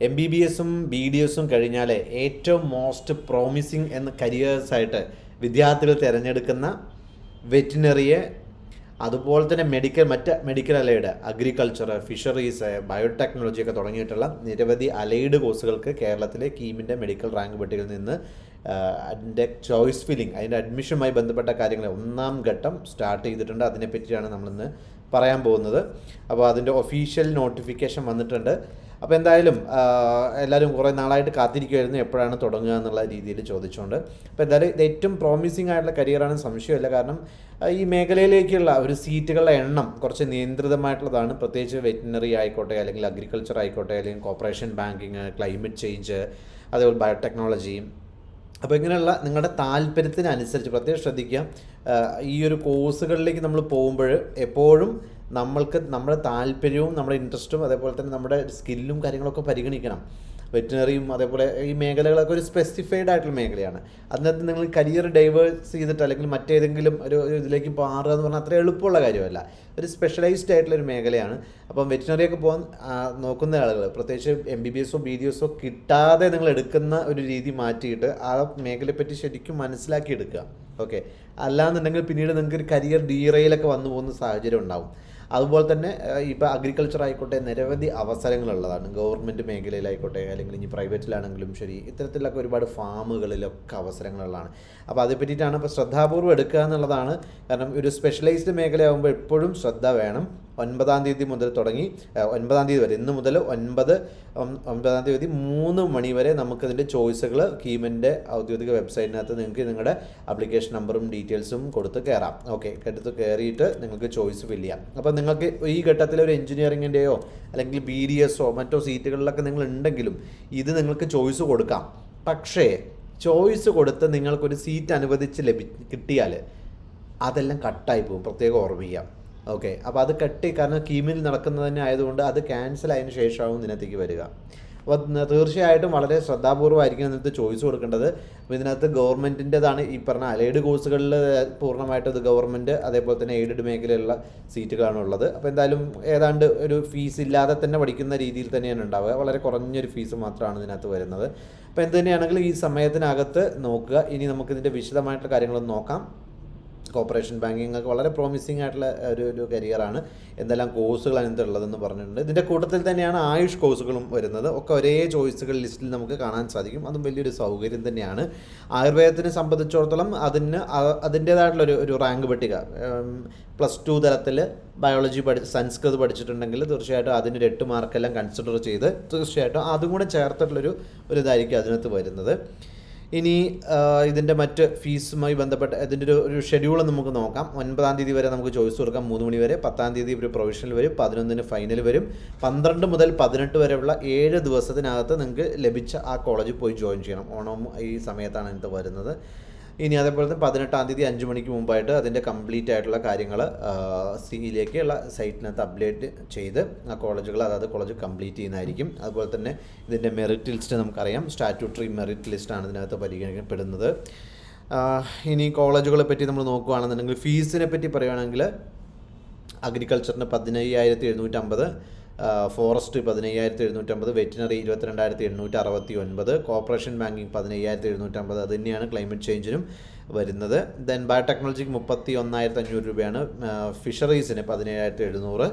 M B B എസും B D എസും കഴിഞ്ഞാൽ ഏറ്റവും മോസ്റ്റ് പ്രോമിസിങ് എന്ന കരിയേഴ്സായിട്ട് വിദ്യാർത്ഥികൾ തിരഞ്ഞെടുക്കുന്ന വെറ്റിനറിയെ അതുപോലെ തന്നെ മെഡിക്കൽ മറ്റ് medical allied agriculture fisheries biotechnology ഒക്കെ തുടങ്ങിയിട്ടുള്ള നിരവധി അലൈഡ് കോഴ്സുകൾക്ക് കേരളത്തിലെ കീമിന്റെ മെഡിക്കൽ റാങ്ക് പട്ടികയിൽ നിന്ന് അതിന്റെ ചോയ്സ് ഫില്ലിംഗ് അതിന്റെ അഡ്മിഷനുമായി ബന്ധപ്പെട്ട കാര്യങ്ങൾ ഒന്നാം ഘട്ടം സ്റ്റാർട്ട് ചെയ്തിട്ടുണ്ട്. അതിനെപ്പറ്റിയാണ് നമ്മളിന്ന് പറയാൻ പോകുന്നത്. അപ്പോൾ അതിന്റെ ഒഫീഷ്യൽ നോട്ടിഫിക്കേഷൻ വന്നിട്ടുണ്ട്. അപ്പോൾ എന്തായാലും എല്ലാവരും കുറേ നാളായിട്ട് കാത്തിരിക്കുമായിരുന്നു എപ്പോഴാണ് തുടങ്ങുക എന്നുള്ള രീതിയിൽ ചോദിച്ചുകൊണ്ട്. അപ്പോൾ എന്തായാലും ഇത് ഏറ്റവും പ്രോമിസിംഗ് ആയിട്ടുള്ള കരിയറാണ് സംശയമില്ല കാരണം ഈ മേഖലയിലേക്കുള്ള ഒരു സീറ്റുകളുടെ എണ്ണം കുറച്ച് നിയന്ത്രിതമായിട്ടുള്ളതാണ്. പ്രത്യേകിച്ച് വെറ്റിനറി ആയിക്കോട്ടെ അല്ലെങ്കിൽ അഗ്രികൾച്ചർ ആയിക്കോട്ടെ അല്ലെങ്കിൽ കോപ്പറേഷൻ ബാങ്കിങ് ക്ലൈമറ്റ് ചേഞ്ച് അതേപോലെ ബയോടെക്നോളജി അപ്പോൾ ഇങ്ങനെയുള്ള നിങ്ങളുടെ താല്പര്യത്തിനനുസരിച്ച് പ്രത്യേകം ശ്രദ്ധിക്കുക. ഈ ഒരു കോഴ്സുകളിലേക്ക് നമ്മൾ പോകുമ്പോൾ എപ്പോഴും നമ്മൾക്ക് നമ്മുടെ താല്പര്യവും നമ്മുടെ ഇൻട്രസ്റ്റും അതേപോലെ തന്നെ നമ്മുടെ സ്കില്ലും കാര്യങ്ങളൊക്കെ പരിഗണിക്കണം. വെറ്റിനറിയും അതേപോലെ ഈ മേഖലകളൊക്കെ ഒരു സ്പെസിഫൈഡ് ആയിട്ടുള്ള മേഖലയാണ്. അതിനകത്ത് നിങ്ങൾ കരിയർ ഡൈവേഴ്സ് ചെയ്തിട്ട് അല്ലെങ്കിൽ മറ്റേതെങ്കിലും ഒരു ഇതിലേക്ക് മാറുക എന്ന് പറഞ്ഞാൽ അത്ര എളുപ്പമുള്ള കാര്യമല്ല. ഒരു സ്പെഷ്യലൈസ്ഡ് ആയിട്ടുള്ള ഒരു മേഖലയാണ്. അപ്പം വെറ്റിനറിയൊക്കെ പോകാൻ നോക്കുന്ന ആളുകൾ പ്രത്യേകിച്ച് എം ബി ബി എസോ ബി ഡി എസോ കിട്ടാതെ നിങ്ങൾ എടുക്കുന്ന ഒരു രീതി മാറ്റിയിട്ട് ആ മേഖലയെപ്പറ്റി ശരിക്കും മനസ്സിലാക്കി എടുക്കുക ഓക്കെ അല്ലാന്നുണ്ടെങ്കിൽ പിന്നീട് നിങ്ങൾക്ക് ഒരു കരിയർ ഡീറയിലൊക്കെ വന്നു പോകുന്ന സാഹചര്യം ഉണ്ടാവും. അതുപോലെ തന്നെ ഇപ്പോൾ അഗ്രികൾച്ചർ ആയിക്കോട്ടെ നിരവധി അവസരങ്ങളുള്ളതാണ്. ഗവൺമെന്റ് മേഖലയിലായിക്കോട്ടെ അല്ലെങ്കിൽ ഇനി പ്രൈവറ്റിലാണെങ്കിലും ശരി ഇത്തരത്തിലൊക്കെ ഒരുപാട് ഫാമുകളിലൊക്കെ അവസരങ്ങളുള്ളതാണ്. അപ്പോൾ അതേ പറ്റിയിട്ടാണ് ഇപ്പോൾ ശ്രദ്ധാപൂർവം എടുക്കുക എന്നുള്ളതാണ് കാരണം ഒരു സ്പെഷ്യലൈസ്ഡ് മേഖലയാകുമ്പോൾ എപ്പോഴും ശ്രദ്ധ വേണം. ഒൻപതാം തീയതി മുതൽ തുടങ്ങി ഒൻപതാം തീയതി വരെ ഇന്ന് മുതൽ ഒൻപത് ഒൻപതാം തീയതി മൂന്ന് മണി വരെ നമുക്കതിന്റെ ചോയ്സുകൾ കീമിന്റെ ഔദ്യോഗിക വെബ്സൈറ്റിനകത്ത് നിങ്ങൾക്ക് നിങ്ങളുടെ അപ്ലിക്കേഷൻ നമ്പറും ഡീറ്റെയിൽസും കൊടുത്ത് കയറാം. ഓക്കെ എടുത്ത് കയറിയിട്ട് നിങ്ങൾക്ക് ചോയ്സ് ഫില്ല് ചെയ്യാം. അപ്പോൾ നിങ്ങൾക്ക് ഈ ഘട്ടത്തിൽ ഒരു എഞ്ചിനീയറിങ്ങിന്റെയോ അല്ലെങ്കിൽ ബി ഡി എസോ മറ്റോ സീറ്റുകളിലൊക്കെ നിങ്ങൾ ഉണ്ടെങ്കിലും ഇത് നിങ്ങൾക്ക് ചോയ്സ് കൊടുക്കാം. പക്ഷേ ചോയ്സ് കൊടുത്ത് നിങ്ങൾക്കൊരു സീറ്റ് അനുവദിച്ച് ലഭി കിട്ടിയാൽ അതെല്ലാം കട്ടായി പോകും. പ്രത്യേകം ഓർമ്മിക്കാം ഓക്കെ അപ്പോൾ അത് കട്ടി കാരണം കീമിൽ നടക്കുന്നത് തന്നെ ആയതുകൊണ്ട് അത് ക്യാൻസൽ ആയതിനു ശേഷമാവും ഇതിനകത്തേക്ക് വരിക. അപ്പോൾ തീർച്ചയായിട്ടും വളരെ ശ്രദ്ധാപൂർവമായിരിക്കും ഇതിനകത്ത് ചോയ്സ് കൊടുക്കേണ്ടത്. അപ്പോൾ ഇതിനകത്ത് ഗവൺമെന്റിന്റെതാണ് ഈ പറഞ്ഞ അലൈഡ് കോഴ്സുകളിൽ പൂർണമായിട്ട് ഇത് ഗവൺമെന്റ് അതേപോലെ തന്നെ എയ്ഡഡ് മേഖലയിലുള്ള സീറ്റുകളാണ് ഉള്ളത്. അപ്പോൾ എന്തായാലും ഏതാണ്ട് ഒരു ഫീസ് ഇല്ലാതെ തന്നെ പഠിക്കുന്ന രീതിയിൽ തന്നെയാണ് ഉണ്ടാവുക. വളരെ കുറഞ്ഞൊരു ഫീസ് മാത്രമാണ് ഇതിനകത്ത് വരുന്നത്. അപ്പോൾ എന്ത് തന്നെയാണെങ്കിലും ഈ സമയത്തിനകത്ത് നോക്കുക. ഇനി നമുക്കിതിന്റെ വിശദമായിട്ടുള്ള കാര്യങ്ങളൊന്ന് നോക്കാം. കോപ്പറേഷൻ ബാങ്കിങ് ഒക്കെ വളരെ പ്രോമിസിങ് ആയിട്ടുള്ള ഒരു ഒരു കരിയറാണ് എന്തെല്ലാം കോഴ്സുകൾ അതിനകത്ത് ഉള്ളതെന്ന് പറഞ്ഞിട്ടുണ്ട്. ഇതിന്റെ കൂട്ടത്തിൽ തന്നെയാണ് ആയുഷ് കോഴ്സുകളും വരുന്നത്. ഒക്കെ ഒരേ ചോയ്സുകൾ ലിസ്റ്റിൽ നമുക്ക് കാണാൻ സാധിക്കും. അതും വലിയൊരു സൗകര്യം തന്നെയാണ്. ആയുർവേദത്തിനെ സംബന്ധിച്ചിടത്തോളം അതിന് അതിന്റേതായിട്ടുള്ളൊരു അതിന്റേതായിട്ടുള്ള ഒരു ഒരു റാങ്ക് പട്ടിക. പ്ലസ് ടു തലത്തിൽ ബയോളജി പഠി സംസ്കൃത് പഠിച്ചിട്ടുണ്ടെങ്കിൽ തീർച്ചയായിട്ടും അതിന്റെ എട്ട് മാർക്കെല്ലാം കൺസിഡർ ചെയ്ത് തീർച്ചയായിട്ടും അതും കൂടെ ചേർത്തിട്ടുള്ളൊരു ഒരു ഇതായിരിക്കും അതിനകത്ത് വരുന്നത്. ഇനി ഇതിന്റെ മറ്റ് ഫീസുമായി ബന്ധപ്പെട്ട ഇതിന്റെ ഒരു ഒരു ഷെഡ്യൂൾ നമുക്ക് നോക്കാം. ഒൻപതാം തീയതി വരെ നമുക്ക് ചോയ്സ് കൊടുക്കാം. മൂന്ന് മണി വരെ. പത്താം തീയതി ഒരു പ്രൊവിഷണൽ വരും. പതിനൊന്നിന് ഫൈനൽ വരും. പന്ത്രണ്ട് മുതൽ പതിനെട്ട് വരെയുള്ള ഏഴ് ദിവസത്തിനകത്ത് നിങ്ങൾക്ക് ലഭിച്ച ആ കോളേജിൽ പോയി ജോയിൻ ചെയ്യണം. ഓണം ഈ സമയത്താണ് ഇത് വരുന്നത്. ഇനി അതേപോലെ പതിനെട്ടാം തീയതി അഞ്ച് മണിക്ക് മുമ്പായിട്ട് അതിന്റെ കംപ്ലീറ്റ് ആയിട്ടുള്ള കാര്യങ്ങൾ സിയിലേക്കുള്ള സൈറ്റിനകത്ത് അപ്ഡേറ്റ് ചെയ്ത് ആ കോളേജുകൾ അതായത് കോളേജ് കംപ്ലീറ്റ് ചെയ്യുന്നതായിരിക്കും. അതുപോലെ തന്നെ ഇതിന്റെ മെറിറ്റ് ലിസ്റ്റ് നമുക്കറിയാം. സ്റ്റാറ്റ്യൂട്ടറി മെറിറ്റ് ലിസ്റ്റാണ് ഇതിനകത്ത് പരിഗണിക്കപ്പെടുന്നത്. ഇനി കോളേജുകളെ പറ്റി നമ്മൾ നോക്കുകയാണെന്നുണ്ടെങ്കിൽ ഫീസിനെ പറ്റി പറയുകയാണെങ്കിൽ അഗ്രികൾച്ചറിന് പതിനയ്യായിരത്തി എഴുന്നൂറ്റമ്പത് ഫോറസ്റ്റ് പതിനയ്യായിരത്തി എഴുന്നൂറ്റമ്പത് വെറ്റിനറി ഇരുപത്തിരണ്ടായിരത്തി എണ്ണൂറ്റി അറുപത്തി ഒൻപത് കോർപ്പറേഷൻ ബാങ്കിങ് പതിനയ്യായിരത്തി എഴുന്നൂറ്റമ്പത് അത് തന്നെയാണ് ക്ലൈമറ്റ് ചേഞ്ചിനും വരുന്നത്. ദെൻ ബയോടെക്നോളജിക്ക് മുപ്പത്തി ഒന്നായിരത്തി അഞ്ഞൂറ് രൂപയാണ് ഫിഷറീസിന് പതിനേഴായിരത്തി എഴുന്നൂറ്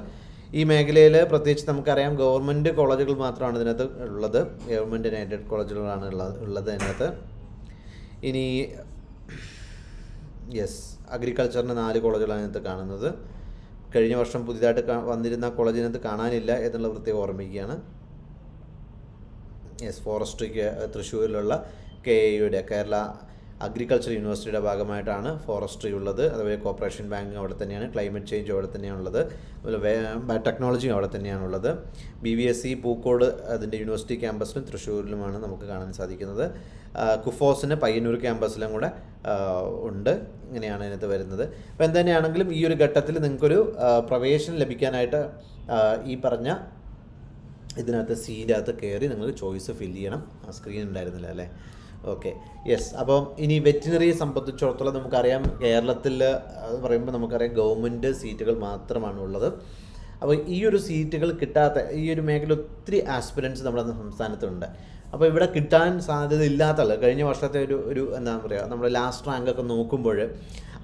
ഈ മേഖലയിൽ പ്രത്യേകിച്ച് നമുക്കറിയാം ഗവൺമെന്റ് കോളേജുകൾ മാത്രമാണ് ഇതിനകത്ത് ഉള്ളത്. ഗവൺമെന്റ് എയ്ഡഡ് കോളേജുകളാണ് ഉള്ളത് ഉള്ളത് ഇതിനകത്ത്. ഇനി യെസ് അഗ്രികൾച്ചറിന് നാല് കോളേജുകളാണ് ഇതിനകത്ത് കാണുന്നത്. കഴിഞ്ഞ വർഷം പുതിയതായിട്ട് വന്നിരുന്ന കോളേജിനകത്ത് കാണാനില്ല എന്നുള്ള പ്രത്യേകം ഓർമ്മിക്കുകയാണ്. എസ് ഫോറസ്ട്രിക്ക് തൃശ്ശൂരിലുള്ള കെ എയുടെ കേരള അഗ്രികൾച്ചർ യൂണിവേഴ്സിറ്റിയുടെ ഭാഗമായിട്ടാണ് ഫോറസ്ട്രി ഉള്ളത്. അതുപോലെ കോപ്പറേഷൻ ബാങ്ക് അവിടെ തന്നെയാണ് ക്ലൈമറ്റ് ചേഞ്ച് അവിടെ തന്നെയാണ് ഉള്ളത് അതുപോലെ ബയോടെക്നോളജി അവിടെ തന്നെയാണ് ഉള്ളത് B V S C Pookode അതിന്റെ യൂണിവേഴ്സിറ്റി ക്യാമ്പസിലും തൃശ്ശൂരിലുമാണ് നമുക്ക് കാണാൻ സാധിക്കുന്നത്. കുഫോസിന് പയ്യന്നൂർ ക്യാമ്പസിലും കൂടെ ഉണ്ട്. ഇങ്ങനെയാണ് അതിനകത്ത് വരുന്നത്. അപ്പോൾ എന്തുതന്നെയാണെങ്കിലും ഈ ഒരു ഘട്ടത്തിൽ നിങ്ങൾക്കൊരു പ്രവേശനം ലഭിക്കാനായിട്ട് ഈ പറഞ്ഞ ഇതിനകത്ത് സീനകത്ത് കയറി നിങ്ങൾ ചോയ്സ് ഫില്ല് ചെയ്യണം. ആ സ്ക്രീൻ ഉണ്ടായിരുന്നില്ല അല്ലേ? ഓക്കെ യെസ് അപ്പം ഇനി വെറ്റിനറിയെ സംബന്ധിച്ചിടത്തോളം നമുക്കറിയാം കേരളത്തിൽ പറയുമ്പോൾ നമുക്കറിയാം ഗവൺമെന്റ് സീറ്റുകൾ മാത്രമാണ് ഉള്ളത്. അപ്പോൾ ഈ ഒരു സീറ്റുകൾ കിട്ടാത്ത ഈ ഒരു മേഖല ഒത്തിരി ആസ്പിരൻസ് നമ്മുടെ സംസ്ഥാനത്തുണ്ട്. അപ്പോൾ ഇവിടെ കിട്ടാൻ സാധ്യത ഇല്ലാത്ത കഴിഞ്ഞ വർഷത്തെ ഒരു ഒരു എന്താ പറയുക നമ്മുടെ ലാസ്റ്റ് റാങ്കൊക്കെ നോക്കുമ്പോൾ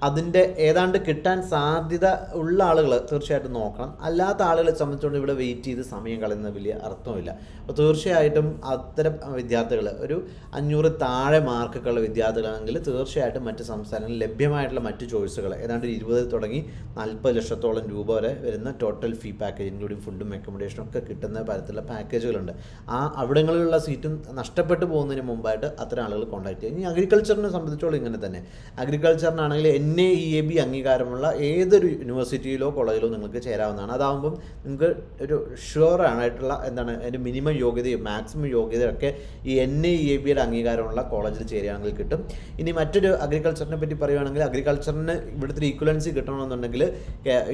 അതിന്റെ ഏതാണ്ട് കിട്ടാൻ സാധ്യത ഉള്ള ആളുകൾ തീർച്ചയായിട്ടും നോക്കണം. അല്ലാത്ത ആളുകളെ സംബന്ധിച്ചുകൊണ്ട് ഇവിടെ വെയിറ്റ് ചെയ്ത് സമയം കളയുന്ന വലിയ അർത്ഥമില്ല അപ്പോൾ തീർച്ചയായിട്ടും അത്തരം വിദ്യാർത്ഥികൾ ഒരു അഞ്ഞൂറ് താഴെ മാർക്കൊക്കെയുള്ള വിദ്യാർത്ഥികളാണെങ്കിൽ തീർച്ചയായിട്ടും മറ്റ് സംസ്ഥാനങ്ങളിൽ ലഭ്യമായിട്ടുള്ള മറ്റ് ചോയ്സുകൾ ഏതാണ്ട് ഒരു ഇരുപത് തുടങ്ങി നാൽപ്പത് ലക്ഷത്തോളം രൂപ വരെ വരുന്ന ടോട്ടൽ ഫീ പാക്കേജ് ഇൻക്ലൂഡിങ് ഫുഡും അക്കോമഡേഷനും ഒക്കെ കിട്ടുന്ന തരത്തിലുള്ള പാക്കേജുകളുണ്ട് ആ അവിടങ്ങളിലുള്ള സീറ്റും നഷ്ടപ്പെട്ടു പോകുന്നതിന് മുമ്പായിട്ട് അത്തരം ആളുകൾ കോൺടാക്ട് ചെയ്യും. ഇനി അഗ്രികൾച്ചറിനെ സംബന്ധിച്ചോളം ഇങ്ങനെ തന്നെ. അഗ്രികൾച്ചറിനാണെങ്കിൽ N A E A B അംഗീകാരമുള്ള ഏതൊരു യൂണിവേഴ്സിറ്റിയിലോ കോളേജിലോ നിങ്ങൾക്ക് ചേരാവുന്നതാണ്. അതാകുമ്പം നിങ്ങൾക്ക് ഒരു ഷുവർ എന്താണ് അതിന്റെ മിനിമം യോഗ്യതയും മാക്സിമം യോഗ്യതയൊക്കെ ഈ എൻ എ ഇ എ ബിയുടെ അംഗീകാരമുള്ള കോളേജിൽ ചേരുകയാണെങ്കിൽ കിട്ടും. ഇനി മറ്റൊരു അഗ്രികൾച്ചറിനെ പറ്റി പറയുകയാണെങ്കിൽ അഗ്രികൾച്ചറിന് ഇവിടുത്തെ ഈക്വലൻസി കിട്ടണമെന്നുണ്ടെങ്കിൽ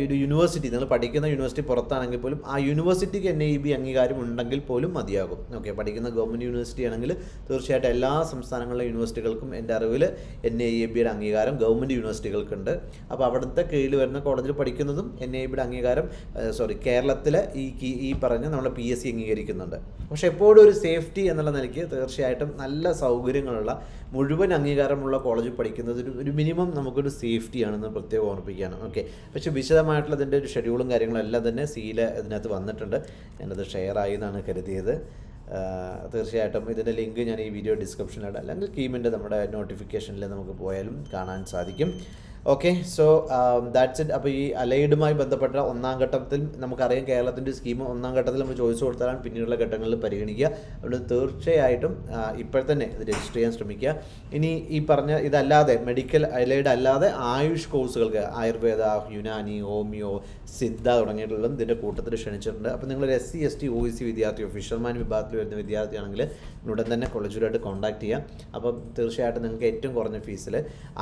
ഒരു യൂണിവേഴ്സിറ്റി നിങ്ങൾ പഠിക്കുന്ന യൂണിവേഴ്സിറ്റി പുറത്താണെങ്കിൽ പോലും ആ യൂണിവേഴ്സിറ്റിക്ക് എൻ ഐ ബി അംഗീകാരം ഉണ്ടെങ്കിൽ പോലും മതിയാകും. ഓക്കെ പഠിക്കുന്ന ഗവൺമെന്റ് യൂണിവേഴ്സിറ്റി ആണെങ്കിൽ തീർച്ചയായിട്ടും എല്ലാ സംസ്ഥാനങ്ങളിലെ യൂണിവേഴ്സിറ്റികൾക്കും എന്റെ അറിവിൽ എൻ ഐ ബിയുടെ അംഗീകാരം ഗവൺമെന്റ് യൂണിവേഴ്സിറ്റികൾക്കുണ്ട് അപ്പോൾ അവിടുത്തെ കീഴിൽ വരുന്ന കോളേജിൽ പഠിക്കുന്നതും എൻ ഐ ബിയുടെ അംഗീകാരം സോറി കേരളത്തിലെ ഈ ഈ പറഞ്ഞ നമ്മൾ പി എസ് സി അംഗീകരിക്കുന്നുണ്ട്. പക്ഷേ എപ്പോഴും ഒരു സേഫ്റ്റി എന്നുള്ള നിലയ്ക്ക് തീർച്ചയായിട്ടും നല്ല സൗകര്യങ്ങളുള്ള മുഴുവൻ അംഗീകാരമുള്ള കോളേജിൽ പഠിക്കുന്നത് ഒരു മിനിമം നമുക്കൊരു സേഫ്റ്റിയാണെന്ന് പ്രത്യേകം ഓർമ്മിപ്പിക്കുകയാണ്. ഓക്കെ. പക്ഷേ വിശദമായിട്ടുള്ള ഇതിന്റെ ഒരു ഷെഡ്യൂളും കാര്യങ്ങളും എല്ലാം തന്നെ സീല ഇതിനകത്ത് വന്നിട്ടുണ്ട്. ഞാനത് ഷെയർ ആയി എന്നാണ് കരുതിയത്. തീർച്ചയായിട്ടും ഇതിന്റെ ലിങ്ക് ഞാൻ ഈ വീഡിയോ ഡിസ്ക്രിപ്ഷനിലിടാം അല്ലെങ്കിൽ കീമിന്റെ നമ്മുടെ നോട്ടിഫിക്കേഷനിൽ നമുക്ക് പോയാലും കാണാൻ സാധിക്കും. ഓക്കെ സോ ദാറ്റ്സ് ഇറ്റ് അപ്പോൾ ഈ അലൈഡുമായി ബന്ധപ്പെട്ട ഒന്നാം ഘട്ടത്തിൽ നമുക്കറിയാം കേരളത്തിന്റെ സ്കീം ഒന്നാം ഘട്ടത്തിൽ നമ്മൾ ചോദിച്ചു കൊടുത്താലാണ് പിന്നീടുള്ള ഘട്ടങ്ങളിൽ പരിഗണിക്കുക. അതുകൊണ്ട് തീർച്ചയായിട്ടും ഇപ്പോൾ തന്നെ ഇത് രജിസ്റ്റർ ചെയ്യാൻ ശ്രമിക്കുക. ഇനി ഈ പറഞ്ഞ ഇതല്ലാതെ മെഡിക്കൽ അലൈഡ് അല്ലാതെ ആയുഷ് കോഴ്സുകൾക്ക് ആയുർവേദ യുനാനി ഹോമിയോ സിദ്ധ തുടങ്ങിയിട്ടുള്ളതും ഇതിന്റെ കൂട്ടത്തിൽ ക്ഷണിച്ചിട്ടുണ്ട്. അപ്പോൾ നിങ്ങൾ S C S T O C വിദ്യാർത്ഥിയോ fisherman വിഭാഗത്തിൽ വരുന്ന വിദ്യാർത്ഥിയാണെങ്കിൽ ഉടൻ തന്നെ കോളേജുമായിട്ട് കോൺടാക്ട് ചെയ്യാം. അപ്പം തീർച്ചയായിട്ടും നിങ്ങൾക്ക് ഏറ്റവും കുറഞ്ഞ ഫീസിൽ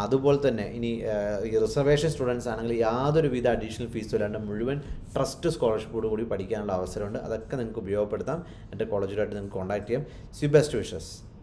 അതുപോലെ തന്നെ ഇനി ഈ റിസർവേഷൻ സ്റ്റുഡൻസ് ആണെങ്കിൽ യാതൊരുവിധ അഡീഷണൽ ഫീസും ഇല്ലാണ്ട് മുഴുവൻ ട്രസ്റ്റ് സ്കോളർഷിപ്പോട് കൂടി പഠിക്കാനുള്ള അവസരമുണ്ട്. അതൊക്കെ നിങ്ങൾക്ക് ഉപയോഗപ്പെടുത്താം. എന്റെ കോളേജിലായിട്ട് നിങ്ങൾക്ക് കോൺടാക്ട് ചെയ്യാം. C best wishes